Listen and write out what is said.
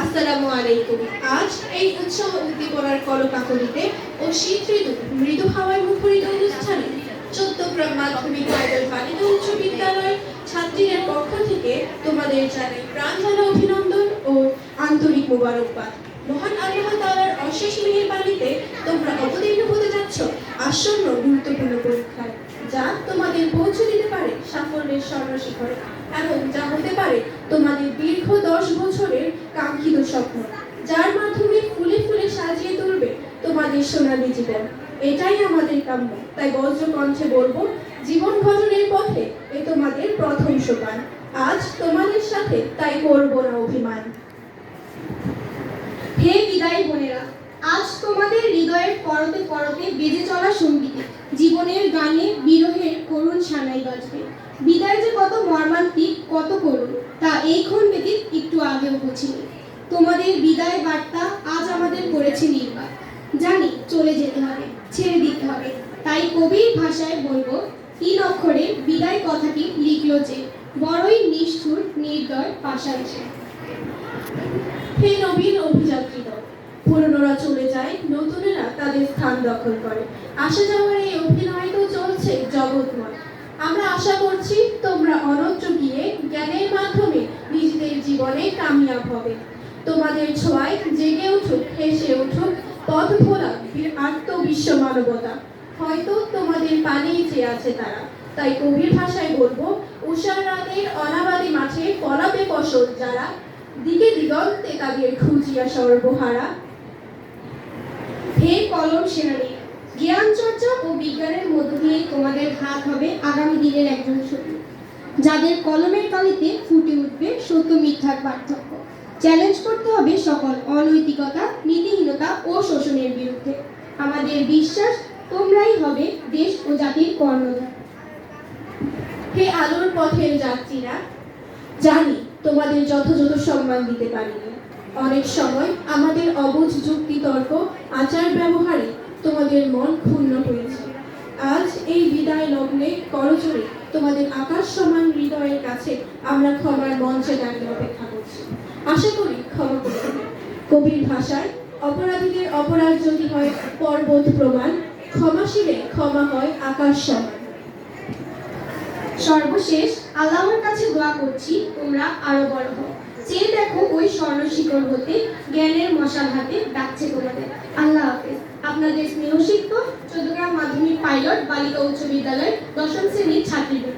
আসসালামু আলাইকুম। আজ এই উৎসব উদ্দীপনার কলকাকলিতে ও শীত ঋতু, মৃদু হাওয়ায় মুখরিত অনুষ্ঠানে চট্টগ্রাম মাধ্যমিক আইডল বালিকা উচ্চ বিদ্যালয় ছাত্রীদের পক্ষ থেকে তোমাদের জানাই প্রাণ অভিনন্দন ও আন্তরিক মোবারকবাদ। মহান আল্লাহ তাআলার অশেষ মেহেরবানিতে তোমরা অবতীর্ণ হতে যাচ্ছ? আসন্ন গুরুত্বপূর্ণ পরীক্ষায়। যা তোমাদের পৌঁছে দিতে পারে সাফল্যের স্বর্ণশিখরে, এবং যা হতে পারে তোমাদের দীর্ঘ দশ বছরের কাঙ্ক্ষিত স্বপ্ন, যার মাধ্যমে ফুলে ফুলে সাজিয়ে তুলবে তোমাদের সোনালী জীবন এটাই আমাদের কাম্য। তাই বজ্র কণ্ঠে বলব, জীবন গঠনের পথে এ তোমাদের প্রথম সোপান। আজ তোমাদের সাথে তাই করব না অভিমান। হে বিদায় বোনেরা, আজ তোমাদের পরতে পরতে বেজে চলা সঙ্গীতে। জীবনের গানে বিরহের করুণ সানাই বাজবে। বিদায় যে কত মর্মান্তিক, কত করুণ, তা এই ক্ষণ ব্যতীত একটু আগেও বুঝিনি। তোমাদের বিদায় বার্তা আজ আমাদের করেছে নির্বাক জানি চলে যেতে হবে, ছেড়ে দিতে হবে। তাই কবির ভাষায় বলব তিন অক্ষরে বিদায় কথাটি লিখলো যে, বড়ই নিষ্ঠুর, নির্দয় পাশা এসে হে নবীন অভিযাত্রী তাদের স্থান দখল করে। আসা যাওয়ার এই অভিনয় তো চলছে জগৎময়। আমরা আশা করছি তোমরা অনত্র গিয়ে জ্ঞানের মাধ্যমে নিজেদের জীবনে কামিয়াব হবে। তোমাদের ছোঁয়ায় জেগে উঠুক, হেসে উঠুক, পথ ভোলা আত্মবিশ্ব মানবতা হয়তো তোমাদের পানেই চেয়ে আছে তারা। তাই কবির ভাষায় বলব উষার রাতের অনাবাদী মাঠে ফলাবে ফসল যারা। দিকে দিগন্তে তাদের খুঁজিয়া সর্বহারা। হে কলম সেনানী, জ্ঞান চর্চা ও বিজ্ঞানের মধ্য দিয়ে তোমাদের হাত হবে আগামী দিনের একজন শত্রু, যাদের কলমের কালিতে ফুটে উঠবে সত্য মিথ্যার পার্থক্য। চ্যালেঞ্জ করতে হবে সকল অনৈতিকতা, নীতিহীনতা ও শোষণের বিরুদ্ধে। আমাদের বিশ্বাস, তোমরাই হবে দেশ ও জাতির কর্ণধার। হে আলোর পথের যাত্রীরা, জানি তোমাদের যথাযথ সম্মান দিতে পারিনি। অনেক সময় আমাদের অবুঝ যুক্তি তর্ক আচার ব্যবহারে তোমাদের মন ক্ষুণ্ণ হয়েছে। আজ এই বিদায় লগ্নে করজোরে তোমাদের আকাশ সমান হৃদয়ের কাছে আমরা ক্ষমার মঞ্চে দাঁড়িয়ে অপেক্ষা করছি। আশা করি ক্ষমা করে কবির ভাষায়, অপরাধীদের অপরাধ যদি হয় পর্বত প্রমাণ, ক্ষমাশীলে ক্ষমা হয় আকাশ সমান। সর্বশেষ আল্লাহর কাছে দোয়া করছি, তোমরা আরও বড় হও। চেয়ে দেখো ওই স্বর্ণ শিকড় হতে, জ্ঞানের মশাল হাতে ডাকছে তোমাদের। আল্লাহ হাফেজ। আপনাদের স্নেহ শিক্ষক চৌদ্দগ্রাম মাধ্যমিক পাইলট, বালিকা উচ্চ বিদ্যালয় দশম শ্রেণির ছাত্রীদের